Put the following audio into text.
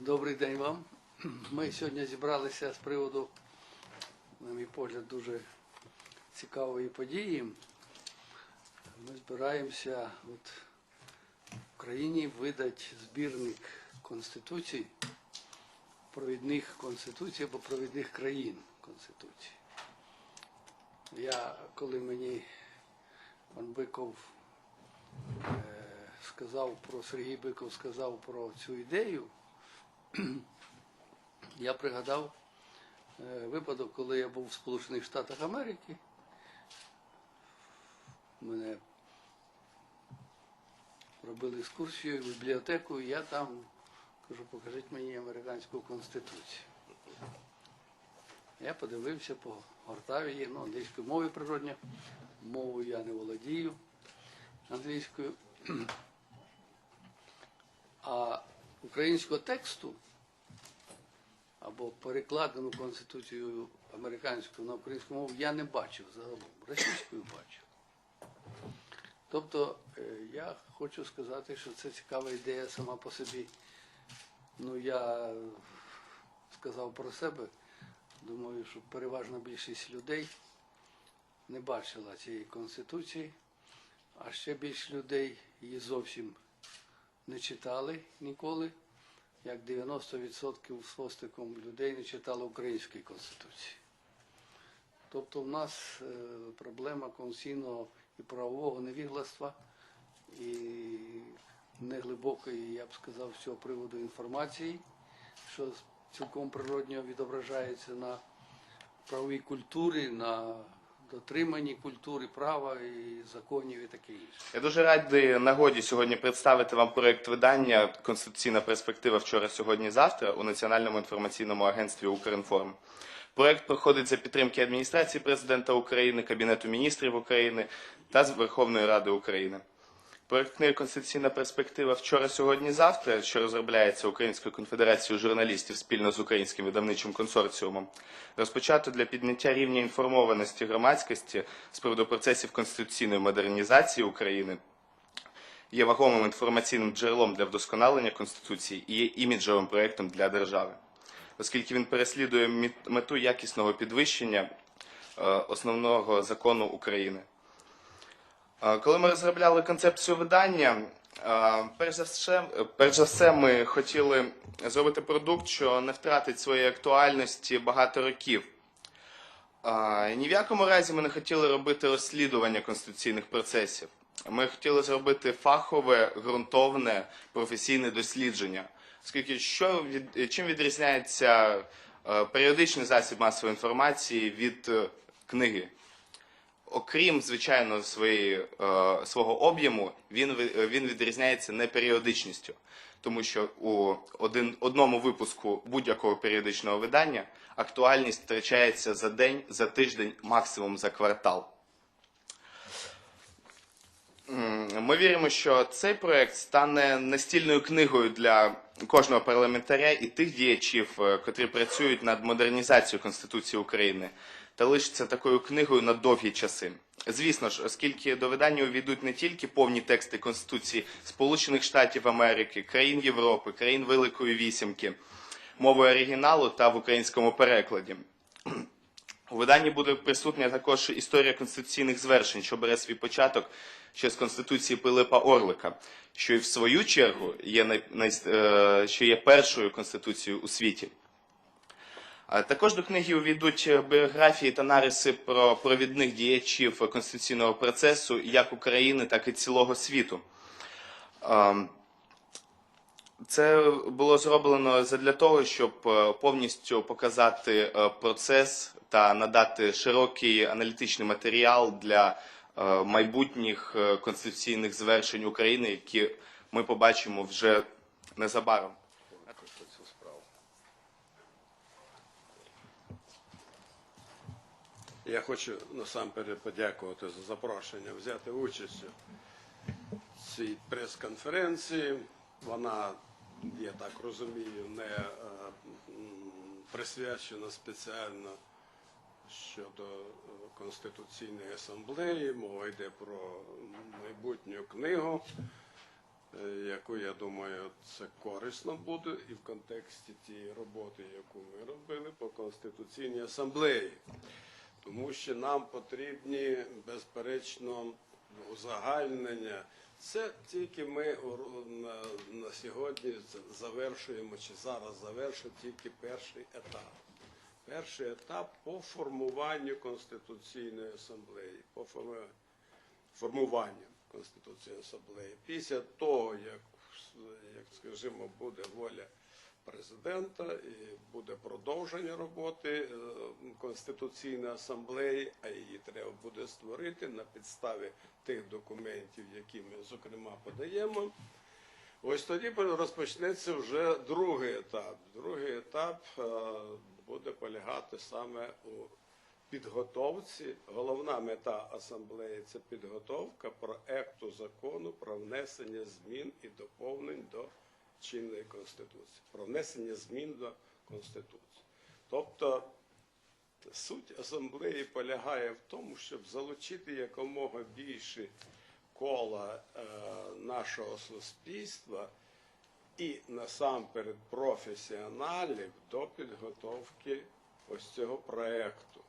Добрий день вам. Ми сьогодні зібралися з приводу, на мій погляд, дуже цікавої події. Ми збираємося от, в Україні видати збірник Конституцій, провідних конституцій або провідних країн Конституції. Я, коли мені пан Биков е, сказав про Сергій Биков сказав про цю ідею, я пригадав е, випадок, коли я був в Сполучених Штатах Америки. Мене робили екскурсію в бібліотеку, і я там кажу, покажіть мені американську конституцію. Я подивився, погортав її, ну, англійською мовою природня. Мовою я не володію англійською. А українського тексту або перекладену конституцію американську на українську мову я не бачив загалом. Російською бачив. Тобто е, я хочу сказати, що це цікава ідея сама по собі. Ну, я сказав про себе. Думаю, що переважна більшість людей не бачила цієї конституції, а ще більше людей її зовсім не читали ніколи, як 90% з хвостиком людей не читали української конституції. Тобто в нас е, проблема конституційного і правового невігластва і неглибокої, я б сказав, цього приводу інформації, що цілком природньо відображається на правовій культурі, на дотриманні культури права і законів і таке інше. Я дуже радий нагоді сьогодні представити вам проект видання Конституційна перспектива вчора, сьогодні, завтра у Національному інформаційному агентстві Укрінформ. Проект проходить за підтримки адміністрації президента України, Кабінету міністрів України та Верховної Ради України. Проект книги Конституційна перспектива вчора, сьогодні, завтра, що розробляється Українською конфедерацією журналістів спільно з українським видавничим консорціумом, розпочато для підняття рівня інформованості громадськості з приводу процесів конституційної модернізації України, є вагомим інформаційним джерелом для вдосконалення Конституції і є іміджовим проєктом для держави, оскільки він переслідує мету якісного підвищення е, основного закону України. Коли ми розробляли концепцію видання, перш за все, перш за все ми хотіли зробити продукт, що не втратить своєї актуальності багато років. Ні в якому разі ми не хотіли робити розслідування конституційних процесів. Ми хотіли зробити фахове, ґрунтовне, професійне дослідження. Оскільки що від, чим відрізняється періодичний засіб масової інформації від е, книги? Окрім звичайно своєї, е, свого об'єму, він, він відрізняється неперіодичністю. Тому що у один, одному випуску будь-якого періодичного видання актуальність втрачається за день, за тиждень, максимум за квартал. Ми віримо, що цей проект стане настільною книгою для кожного парламентаря і тих діячів, е, котрі працюють над модернізацією Конституції України, та лишиться такою книгою на довгі часи. Звісно ж, оскільки до видання увійдуть не тільки повні тексти Конституції Сполучених Штатів Америки, країн Європи, країн Великої Вісімки, мовою оригіналу та в українському перекладі. У виданні буде присутня також історія конституційних звершень, що бере свій початок ще з Конституції Пилипа Орлика, що і в свою чергу є, най, най, е, що є першою конституцією у світі. Також до книги увійдуть біографії та нариси про провідних діячів конституційного процесу як України, так і цілого світу. Це було зроблено задля того, щоб е, повністю показати е, процес та надати широкий аналітичний матеріал для е, майбутніх конституційних звершень України, які ми побачимо вже незабаром. Я хочу насамперед подякувати за запрошення взяти участь у цій прес-конференції. Вона, я так розумію, не е, м, присвячена спеціально щодо е, Конституційної асамблеї. Мова йде про майбутню книгу. е, яку я думаю, це корисно буде і в контексті тієї роботи, яку ми робили по Конституційній асамблеї. Тому що нам потрібні, безперечно, узагальнення. Це тільки ми на, на сьогодні завершуємо, чи зараз завершуємо тільки перший етап. Перший етап по формуванню Конституційної асамблеї, по формуванню Конституційної асамблеї. Після того, як, як скажімо, буде воля президента і буде продовження роботи е, Конституційної асамблеї, а її треба буде створити на підставі тих документів, які ми зокрема подаємо. Ось тоді розпочнеться вже другий етап. Другий етап е, буде полягати саме у підготовці. Головна мета асамблеї це підготовка проекту закону про внесення змін і доповнень до чинної конституції, про внесення змін до конституції. Тобто суть асамблеї полягає в тому, щоб залучити якомога більше кола е, нашого суспільства і насамперед професіоналів до підготовки ось цього проекту.